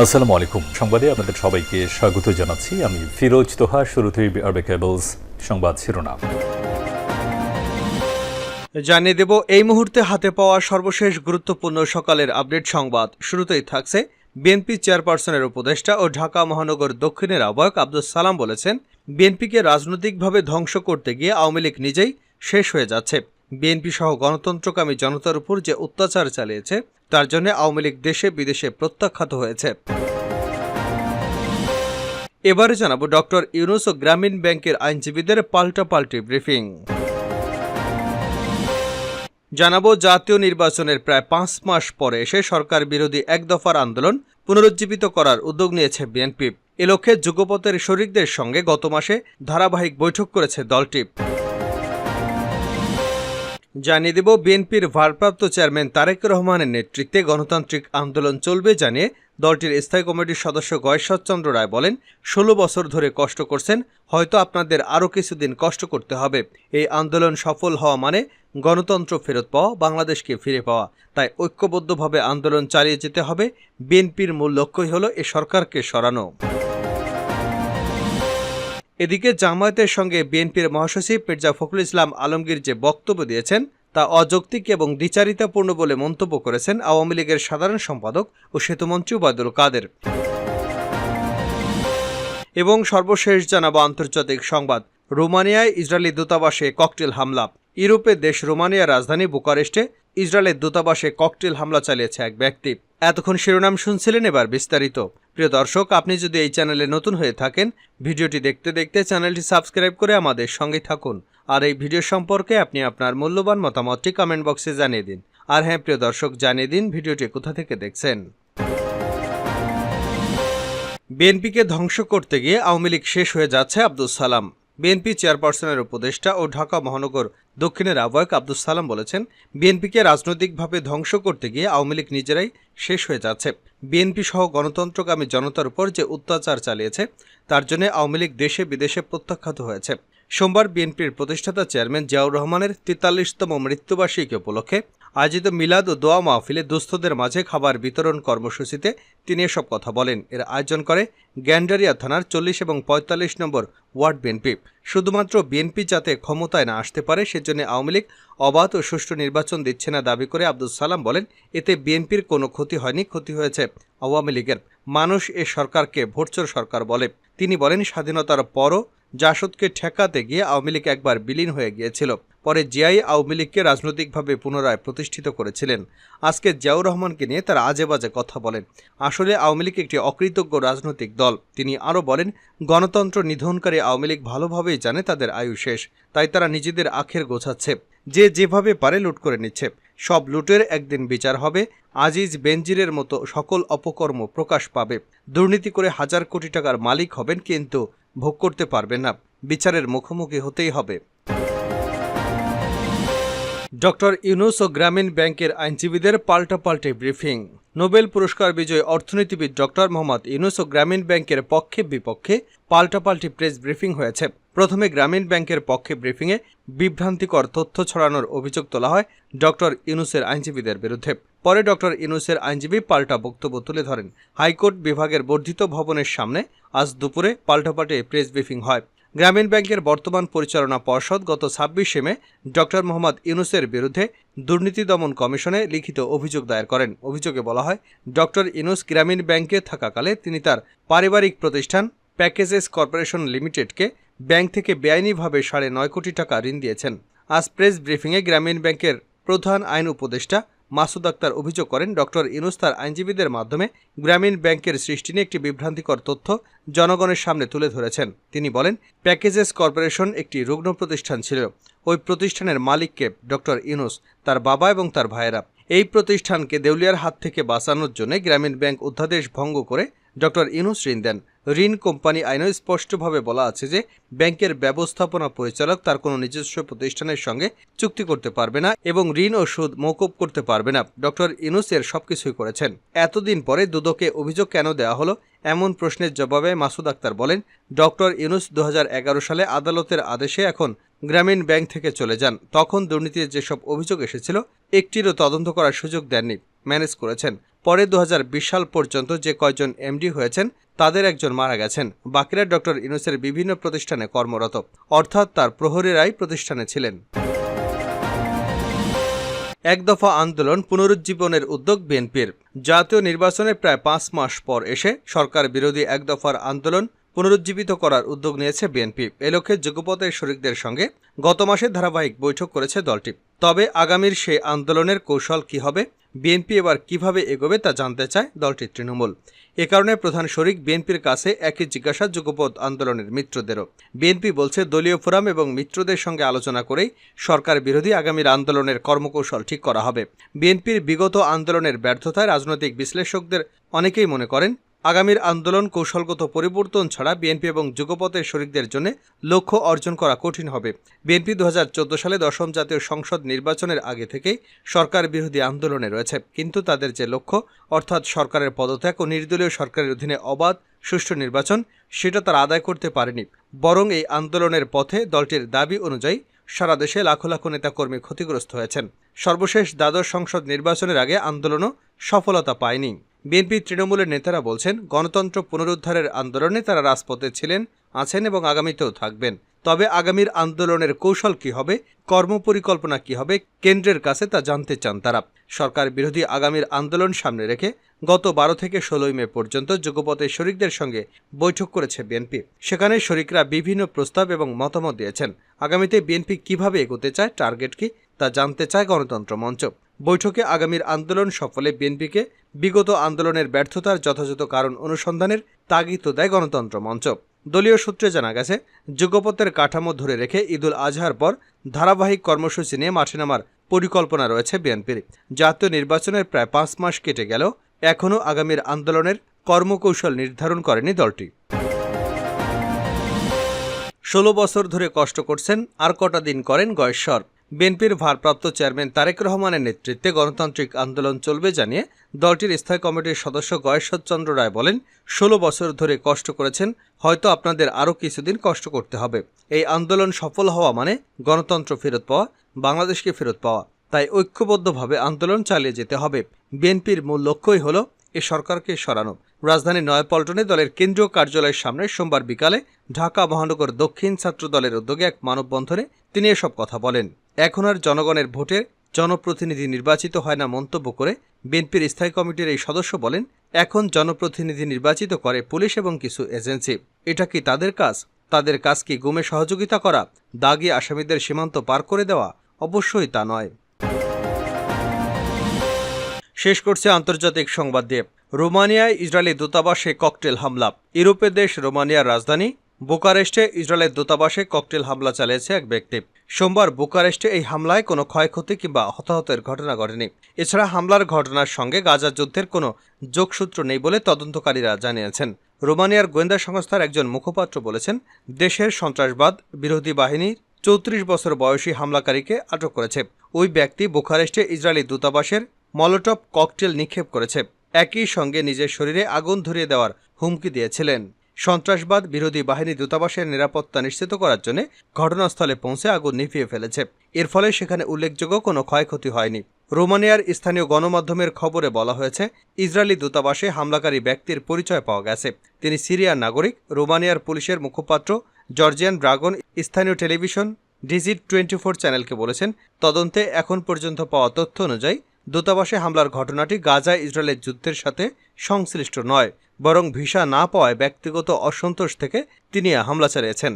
আসসালামু আলাইকুম। সংবাদে আপনাদের সবাইকে স্বাগত জানাচ্ছি। আমি ফিরোজ তোহা, শুরুতেই আরবে কেবলস সংবাদ শিরোনাম। জানিয়ে দেব, এই মুহূর্তে হাতে পাওয়া সর্বশেষ গুরুত্বপূর্ণ সকালের আপডেট সংবাদ। শুরুতেই থাকছে বিএনপি চেয়ারপারসনের উপদেষ্টা ও ঢাকা মহানগর দক্ষিণের আহ্বায়ক আব্দুল সালাম বলেছেন, বিএনপিকে রাজনৈতিকভাবে ধ্বংস করতে গিয়ে আওয়ামী লীগ নিজেই শেষ হয়ে যাচ্ছে। বিএনপি সহ গণতন্ত্রকামী জনতার উপর যে অত্যাচার চালিয়েছে তার জন্য আওয়ামী লীগ দেশে বিদেশে প্রত্যাখ্যাত হয়েছে। এবারে জানাব ডক্টর ইউনুস ও গ্রামীণ ব্যাংকের আইনজীবীদের পাল্টাপাল্টি ব্রিফিং। জানাব জাতীয় নির্বাচনের প্রায় পাঁচ মাস পরে এসে সরকার বিরোধী এক দফার আন্দোলন পুনরুজ্জীবিত করার উদ্যোগ নিয়েছে বিএনপি। এ লক্ষ্যে যুগপথের শরিকদের সঙ্গে গত মাসে ধারাবাহিক বৈঠক করেছে দলটি। জানিয়ে দেব, বিএনপির ভারপ্রাপ্ত চেয়ারম্যান তারেক রহমানের নেতৃত্বে গণতান্ত্রিক আন্দোলন চলবে জানিয়ে দলটির স্থায়ী কমিটির সদস্য গয়েশ্বরচন্দ্র রায় বলেন, ষোলো বছর ধরে কষ্ট করছেন, হয়তো আপনাদের আরও কিছুদিন কষ্ট করতে হবে। এই আন্দোলন সফল হওয়া মানে গণতন্ত্র ফেরত পাওয়া, বাংলাদেশকে ফিরে পাওয়া। তাই ঐক্যবদ্ধভাবে আন্দোলন চালিয়ে যেতে হবে। বিএনপির মূল লক্ষ্যই হল এ সরকারকে সরানো। এদিকে জামায়াতের সঙ্গে বিএনপির মহাসচিব মির্জা ফখরুল ইসলাম আলমগীর যে বক্তব্য দিয়েছেন, তা অযৌক্তিক এবং দ্বিচারিতাপূর্ণ বলে মন্তব্য করেছেন আওয়ামী লীগের সাধারণ সম্পাদক ও সেতুমন্ত্রী ওবায়দুল কাদের। এবং সর্বশেষ জানাব আন্তর্জাতিক সংবাদ। রোমানিয়ায় ইসরায়েলি দূতাবাসে ককটেল হামলা। ইউরোপের দেশ রোমানিয়ার রাজধানী বুকারেস্টে ইসরায়েলের দূতাবাসে ককটেল হামলা চালিয়েছে এক ব্যক্তি। এতক্ষণ শিরোনাম শুনছিলেন এবার বিস্তারিত। প্রিয় দর্শক, আপনি যদি এই চ্যানেলে নতুন হয়ে থাকেন, ভিডিওটি দেখতে দেখতে চ্যানেলটি সাবস্ক্রাইব করে আমাদের সঙ্গে থাকুন। আর এই ভিডিও সম্পর্কে আপনি আপনার মূল্যবান মতামতটি কমেন্ট বক্সে জানিয়ে দিন। আর হ্যাঁ প্রিয় দর্শক, জানিয়ে দিন ভিডিওটি কোথা থেকে দেখছেন। বিএনপিকে ধ্বংস করতে গিয়ে আওয়ামী লীগ শেষ হয়ে যাচ্ছে আব্দুল সালাম। বিএনপি চেয়ারপারসনের উপদেষ্টা ও ঢাকা মহানগর দক্ষিণের আহ্বায়ক আব্দুল সালাম বলেছেন, বিএনপিকে রাজনৈতিকভাবে ধ্বংস করতে গিয়ে আওয়ামী লীগ নিজেরাই শেষ হয়ে যাচ্ছে। বিএনপি সহ গণতন্ত্রকামী জনতার উপর যে অত্যাচার চালিয়েছে, তার জন্য আওয়ামী লীগ দেশে বিদেশে প্রত্যাখ্যাত হয়েছে। সোমবার বিএনপির প্রতিষ্ঠাতা চেয়ারম্যান জিয়াউর রহমানের তেতাল্লিশতম মৃত্যুবার্ষিকী উপলক্ষে আয়োজিত মিলাদ ও দোয়া মাহফিলে দুস্থদের মাঝে খাবার বিতরণ কর্মসূচিতে তিনি এসব কথা বলেন। এর আয়োজন করে গ্যান্ডারিয়া থানার চল্লিশ এবং পঁয়তাল্লিশ নম্বর ওয়ার্ড বিএনপি। শুধুমাত্র বিএনপি যাতে ক্ষমতায় না আসতে পারে, সেজন্য আওয়ামী লীগ অবাধ ও সুষ্ঠু নির্বাচন দিচ্ছে না দাবি করে আব্দুল সালাম বলেন, এতে বিএনপির কোনো ক্ষতি হয়নি, ক্ষতি হয়েছে আওয়ামী লীগের। মানুষ এ সরকারকে ভোটচোর সরকার বলে। তিনি বলেন, স্বাধীনতার পরও জাসদকে ঠেকাতে গিয়ে আওয়ামী লীগ একবার বিলীন হয়ে গিয়েছিল। পরে জিয়াই আওয়ামী লীগকে রাজনৈতিকভাবে পুনরায় প্রতিষ্ঠিত করেছিলেন। আজকে জিয়াউর রহমানকে নিয়ে তারা আজে বাজে কথা বলেন। আসলে আওয়ামী লীগ একটি অকৃতজ্ঞ রাজনৈতিক দল। তিনি আরও বলেন, গণতন্ত্র নিধনকারী আওয়ামী লীগ ভালোভাবেই জানে তাদের আয়ু শেষ, তাই তারা নিজেদের আখের গোছাচ্ছে। যে যেভাবে পারে লুট করে নিচ্ছে। সব লুটের একদিন বিচার হবে। আজিজ বেনজিরের মতো সকল অপকর্ম প্রকাশ পাবে। দুর্নীতি করে হাজার কোটি টাকার মালিক হবেন কিন্তু ভোগ করতে পারবেন না। বিচারের মুখোমুখি হতেই হবে। ডক্টর ইউনুস ও গ্রামীণ ব্যাংকের আইনজীবীদের পাল্টাপাল্টে ব্রিফিং। নোবেল পুরস্কার বিজয়ী অর্থনীতিবিদ ডক্টর মোহাম্মদ ইউনুস ও গ্রামীণ ব্যাংকের পক্ষে বিপক্ষে পাল্টাপাল্টি প্রেস ব্রিফিং হয়েছে। প্রথমে গ্রামীণ ব্যাংকের পক্ষে ব্রিফিংয়ে বিভ্রান্তিকর তথ্য ছড়ানোর অভিযোগ তোলা হয় ডক্টর ইউনুসের আইনজীবীদের বিরুদ্ধে। পরে ডক্টর ইউনুসের আইনজীবী পাল্টা বক্তব্য তুলে ধরেন। হাইকোর্ট বিভাগের বর্ধিত ভবনের সামনে আজ দুপুরে পাল্টাপাল্টে প্রেস ব্রিফিং হয়। গ্রামীণ ব্যাংকের বর্তমান পরিচালনা পর্ষদ গত ছাব্বিশে মে ডক্টর মোহাম্মদ ইউনুসের বিরুদ্ধে দুর্নীতি দমন কমিশনে লিখিত অভিযোগ দায়ের করেন। অভিযোগে বলা হয়, ডক্টর ইউনুস গ্রামীণ ব্যাংকে থাকাকালে তিনি তার পারিবারিক প্রতিষ্ঠান প্যাকেজেস কর্পোরেশন লিমিটেডকে ব্যাংক থেকে বেআইনিভাবে সাড়ে নয় কোটি টাকা ঋণ দিয়েছেন। আজ প্রেস ব্রিফিংয়ে গ্রামীণ ব্যাংকের প্রধান আইন উপদেষ্টা মাসুদ আক্তার অভিযোগ করেন, ডক্টর ইনুস তার আইনজীবীদের মাধ্যমে গ্রামীণ ব্যাংকের সৃষ্টি নিয়ে একটি বিভ্রান্তিকর তথ্য জনগণের সামনে তুলে ধরেছেন। তিনি বলেন, প্যাকেজেস কর্পোরেশন একটি রুগ্ন প্রতিষ্ঠান ছিল। ওই প্রতিষ্ঠানের মালিককে ডক্টর ইনুস তার বাবা এবং তার ভাইয়েরা। এই প্রতিষ্ঠানকে দেউলিয়ার হাত থেকে বাঁচানোর জন্য গ্রামীণ ব্যাংক অধ্যাদেশ ভঙ্গ করে ডক্টর ইনুস ঋণ দেন। ঋণ কোম্পানি আইনেও স্পষ্টভাবে বলা আছে যে ব্যাংকের ব্যবস্থাপনা পরিচালক তার কোনো নিজস্ব প্রতিষ্ঠানের সঙ্গে চুক্তি করতে পারবে না এবং ঋণ ও সুদ মৌকুব করতে পারবে না। ডক্টর ইনুস এর সবকিছুই করেছেন। এতদিন পরে দুদকে অভিযোগ কেন দেওয়া হলো এমন প্রশ্নের জবাবে মাসুদ আক্তার বলেন, ডক্টর ইউনুস দু সালে আদালতের আদেশে এখন গ্রামীণ ব্যাংক থেকে চলে যান। তখন দুর্নীতির যেসব অভিযোগ এসেছিল, একটিরও তদন্ত করার সুযোগ দেননি, ম্যানেজ করেছেন। পরে দু হাজার বিশ সাল পর্যন্ত যে কয়জন এমডি হয়েছেন, তাদের একজন মারা গেছেন। বাকিরা ডক্টর ইউনুসের বিভিন্ন প্রতিষ্ঠানে কর্মরত। অর্থাৎ তার প্রহরীরাই প্রতিষ্ঠানে ছিলেন। এক দফা আন্দোলন পুনরুজ্জীবনের উদ্যোগ বিএনপির। জাতীয় নির্বাচনে প্রায় পাঁচ মাস পর এসে সরকার বিরোধী এক দফার আন্দোলন পুনরুজ্জীবিত করার উদ্যোগ নিয়েছে বিএনপি। এ লক্ষ্যে যুগপথের শরিকদের সঙ্গে গত মাসে ধারাবাহিক বৈঠক করেছে দলটি। তবে আগামীর সেই আন্দোলনের কৌশল কি হবে? বিএনপি এবার কীভাবে এগোবে তা জানতে চায় দলটির তৃণমূল। এ কারণে প্রধান শরিক বিএনপির কাছে একই জিজ্ঞাসা যুগপথ আন্দোলনের মিত্রদেরও। বিএনপি বলছে, দলীয় ফোরাম এবং মিত্রদের সঙ্গে আলোচনা করেই সরকার বিরোধী আগামীর আন্দোলনের কর্মকৌশল ঠিক করা হবে। বিএনপির বিগত আন্দোলনের ব্যর্থতায় রাজনৈতিক বিশ্লেষকদের অনেকেই মনে করেন আগামীর আন্দোলন কৌশলগত পরিবর্তন ছাড়া বিএনপি এবং যুগপথের শরিকদের জন্য লক্ষ্য অর্জন করা কঠিন হবে। বিএনপি দু হাজার চোদ্দ সালে দশম জাতীয় সংসদ নির্বাচনের আগে থেকেই সরকার বিরোধী আন্দোলনে রয়েছে। কিন্তু তাদের যে লক্ষ্য, অর্থাৎ সরকারের পদত্যাগ ও নির্দলীয় সরকারের অধীনে অবাধ, সুষ্ঠু নির্বাচন, সেটা তারা আদায় করতে পারেনি। বরং এই আন্দোলনের পথে দলটির দাবি অনুযায়ী সারা দেশে লাখো লাখো নেতাকর্মী ক্ষতিগ্রস্ত হয়েছেন। সর্বশেষ দ্বাদশ সংসদ নির্বাচনের আগে আন্দোলনও সফলতা পায়নি। বিএনপি তৃণমূলের নেতারা বলছেন, গণতন্ত্র পুনরুদ্ধারের আন্দোলনে তারা রাজপথে ছিলেন, আছেন এবং আগামীতেও থাকবেন। তবে আগামীর আন্দোলনের কৌশল কি হবে, কর্মপরিকল্পনা কি হবে, কেন্দ্রের কাছে তা জানতে চান তারা। সরকার বিরোধী আগামীর আন্দোলন সামনে রেখে গত বারো থেকে ষোলোই মে পর্যন্ত যুগপথের শরিকদের সঙ্গে বৈঠক করেছে বিএনপি। সেখানে শরিকরা বিভিন্ন প্রস্তাব এবং মতামত দিয়েছেন। আগামীতে বিএনপি কীভাবে এগোতে চায়, টার্গেট কি, তা জানতে চায় গণতন্ত্র মঞ্চ। বৈঠকে আগামীর আন্দোলন সফলে বিএনপিকে বিগত আন্দোলনের ব্যর্থতার যথাযথ কারণ অনুসন্ধানের তাগিদ দেয় গণতন্ত্র মঞ্চ। দলীয় সূত্রে জানা গেছে, যুগপথের কাঠামো ধরে রেখে ঈদুল আজহার পর ধারাবাহিক কর্মসূচি নিয়ে মাঠে নামার পরিকল্পনা রয়েছে বিএনপির। জাতীয় নির্বাচনের প্রায় পাঁচ মাস কেটে গেল এখনও আগামীর আন্দোলনের কর্মকৌশল নির্ধারণ করেনি দলটি। ষোলো বছর ধরে কষ্ট করছেন আর কটা দিন করেন গয়েশ্বর। বিএনপির ভারপ্রাপ্ত চেয়ারম্যান তারেক রহমানের নেতৃত্বে গণতান্ত্রিক আন্দোলন চলবে জানিয়ে দলটির স্থায়ী কমিটির সদস্য গয়েশ্বরচন্দ্র রায় বলেন, ষোলো বছর ধরে কষ্ট করেছেন, হয়তো আপনাদের আরও কিছুদিন কষ্ট করতে হবে। এই আন্দোলন সফল হওয়া মানে গণতন্ত্র ফেরত পাওয়া, বাংলাদেশকে ফেরত পাওয়া। তাই ঐক্যবদ্ধভাবে আন্দোলন চালিয়ে যেতে হবে। বিএনপির মূল লক্ষ্যই হল এ সরকারকে সরানো। রাজধানীর নয়াপল্টনে দলের কেন্দ্রীয় কার্যালয়ের সামনে সোমবার বিকালে ঢাকা মহানগর দক্ষিণ ছাত্র দলের উদ্যোগে এক মানববন্ধনে তিনি এসব কথা বলেন। এখন আর জনগণের ভোটে জনপ্রতিনিধি নির্বাচিত হয় না মন্তব্য করে বিএনপির স্থায়ী কমিটির এই সদস্য বলেন, এখন জনপ্রতিনিধি নির্বাচিত করে পুলিশ এবং কিছু এজেন্সি। এটা কি তাদের কাজ? তাদের কাজ কি গুমে সহযোগিতা করা, দাগি আসামিদের সীমান্ত পার করে দেওয়া? অবশ্যই তা নয়। শেষ করছে আন্তর্জাতিক সংবাদ দিয়ে। রোমানিয়ায় ইসরায়েলি দূতাবাসে ককটেল হামলা। ইউরোপের দেশ রোমানিয়ার রাজধানী বুকারেস্টে ইসরায়েলের দূতাবাসে ককটেল হামলা চালিয়েছে এক ব্যক্তি। সোমবার বুকারেস্টে এই হামলায় কোনো ক্ষয়ক্ষতি কিংবা হতাহতের ঘটনা ঘটেনি। এছাড়া হামলার ঘটনার সঙ্গে গাজা যুদ্ধের কোনো যোগসূত্র নেই বলে তদন্তকারীরা জানিয়েছেন। রোমানিয়ার গোয়েন্দা সংস্থার একজন মুখপাত্র বলেছেন, দেশের সন্ত্রাসবাদ বিরোধী বাহিনীর চৌত্রিশ বছর বয়সী হামলাকারীকে আটক করেছে। ওই ব্যক্তি বুখারেস্টে ইসরায়েলি দূতাবাসের মলোটপ ককটেল নিক্ষেপ করেছে। একই সঙ্গে নিজের শরীরে আগুন ধরিয়ে দেওয়ার হুমকি দিয়েছিলেন। সন্ত্রাসবাদ, বিরোধী বাহিনী দূতাবাসের নিরাপত্তা নিশ্চিত করার জন্য ঘটনাস্থলে পৌঁছে আগুন নিভিয়ে ফেলেছে। এর ফলে সেখানে উল্লেখযোগ্য কোনো ক্ষয়ক্ষতি হয়নি। রোমানিয়ার স্থানীয় গণমাধ্যমের খবরে বলা হয়েছে, ইসরায়েলি দূতাবাসে হামলাকারী ব্যক্তির পরিচয় পাওয়া গেছে। তিনি সিরিয়ার নাগরিক, রোমানিয়ার পুলিশের মুখপাত্র জর্জিয়ান ড্রাগন, স্থানীয় টেলিভিশন ডিজিট টোয়েন্টি ফোর চ্যানেলকে বলেছেন, তদন্তে এখন পর্যন্ত পাওয়া তথ্য অনুযায়ী দূতাবাসে হামলার ঘটনাটি গাজা ইসরায়েলের যুদ্ধের সাথে সংশ্লিষ্ট নয়, বরং ভিসা না পাওয়ায় ব্যক্তিগত অসন্তোষ থেকে তিনি হামলা চালিয়েছেন।